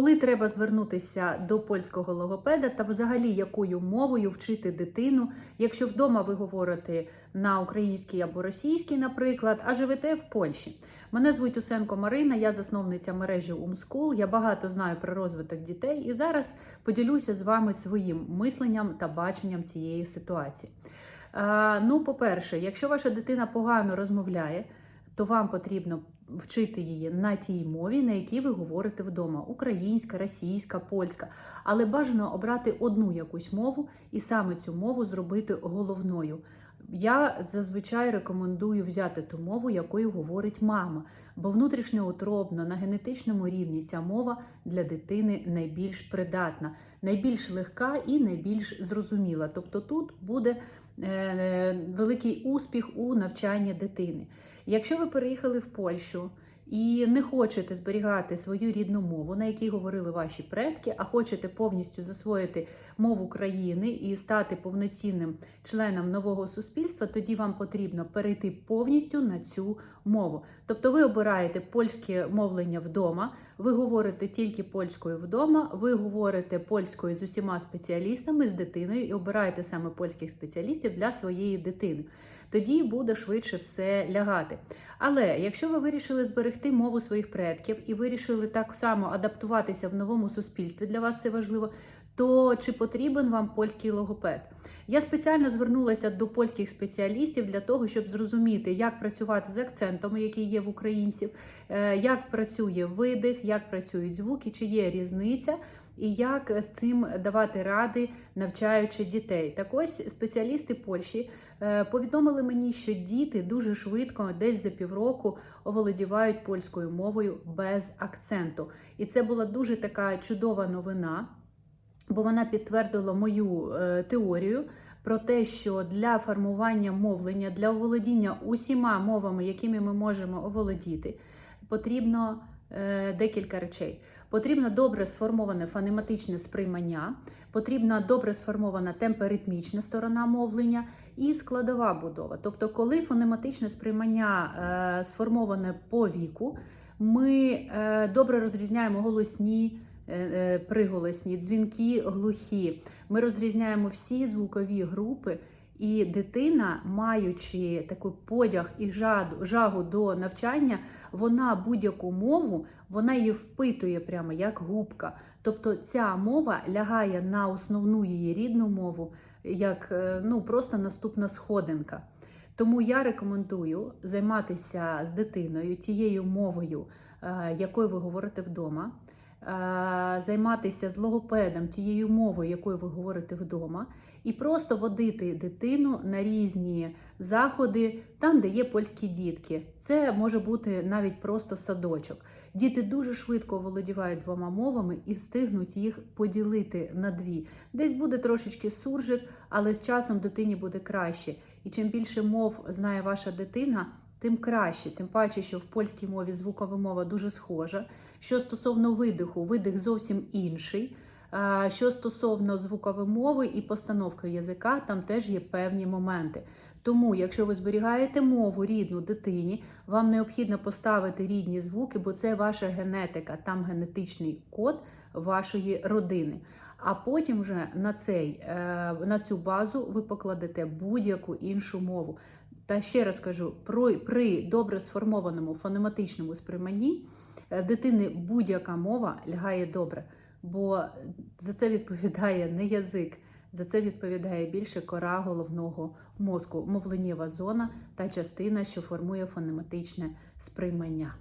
Коли треба звернутися до польського логопеда та взагалі якою мовою вчити дитину, якщо вдома ви говорите на українській або російській, наприклад, а живете в Польщі. Мене звуть Усенко Марина, я засновниця мережі Умскул. Я багато знаю про розвиток дітей і зараз поділюся з вами своїм мисленням та баченням цієї ситуації. Ну, по-перше, якщо ваша дитина погано розмовляє, то вам потрібно вчити її на тій мові, на якій ви говорите вдома: українська, російська, польська. Але бажано обрати одну якусь мову і саме цю мову зробити головною. Я зазвичай рекомендую взяти ту мову, якою говорить мама, бо внутрішньоутробно на генетичному рівні ця мова для дитини найбільш придатна, найбільш легка і найбільш зрозуміла. Тобто тут буде е, великий успіх у навчанні дитини. Якщо ви переїхали в Польщу і не хочете зберігати свою рідну мову, на якій говорили ваші предки, а хочете повністю засвоїти мову країни і стати повноцінним членом нового суспільства, тоді вам потрібно перейти повністю на цю мову. Тобто ви обираєте польське мовлення вдома, ви говорите тільки польською вдома, ви говорите польською з усіма спеціалістами, з дитиною і обираєте саме польських спеціалістів для своєї дитини. Тоді буде швидше все лягати. Але якщо ви вирішили зберегти мову своїх предків і вирішили так само адаптуватися в новому суспільстві, для вас це важливо, то чи потрібен вам польський логопед? Я спеціально звернулася до польських спеціалістів для того, щоб зрозуміти, як працювати з акцентами, які є в українців, е, як працює видих, як працюють звуки, чи є різниця. І як з цим давати ради, навчаючи дітей. Так ось спеціалісти Польщі е, повідомили мені, що діти дуже швидко, десь за півроку, оволодівають польською мовою без акценту. І це була дуже така чудова новина, бо вона підтвердила мою е, теорію. Про те, що для формування мовлення, для оволодіння усіма мовами, якими ми можемо оволодіти, потрібно е, декілька речей. Потрібно добре сформоване фонематичне сприймання, потрібна добре сформована темперитмічна сторона мовлення і складова будова. Тобто, коли фонематичне сприймання е, сформоване по віку, ми е, добре розрізняємо голосні. Е, Приголосні, дзвінки, глухі. Ми розрізняємо всі звукові групи, і дитина, маючи такий подяг і жагу до навчання, вона будь-яку мову вона її впитує прямо як губка. Тобто ця мова лягає на основну її рідну мову, як е, ну, просто наступна сходинка. Тому я рекомендую займатися з дитиною тією мовою, е, якою ви говорите вдома. Е, Займатися з логопедом тією мовою, якою ви говорите вдома, і просто водити дитину на різні заходи, там, де є польські дітки. Це може бути навіть просто садочок. Діти дуже швидко володівають двома мовами і встигнуть їх поділити на дві. Десь буде трошечки суржик, але з часом дитині буде краще. І чим більше мов знає ваша дитина, тим краще. Тим паче, що в польській мові звукова мова дуже схожа. Що стосовно видиху, видих зовсім інший. Що стосовно звукової мови і постановки язика, там теж є певні моменти. Тому, якщо ви зберігаєте мову рідну дитині, вам необхідно поставити рідні звуки, бо це ваша генетика, там генетичний код вашої родини. А потім вже на, цей, е, на цю базу ви покладете будь-яку іншу мову. Та ще раз кажу, при, при добре сформованому фонематичному сприйманні е, дитини будь-яка мова лягає добре, бо за це відповідає не язик. За це відповідає більше кора головного мозку, мовленєва зона та частина, що формує фонематичне сприймання.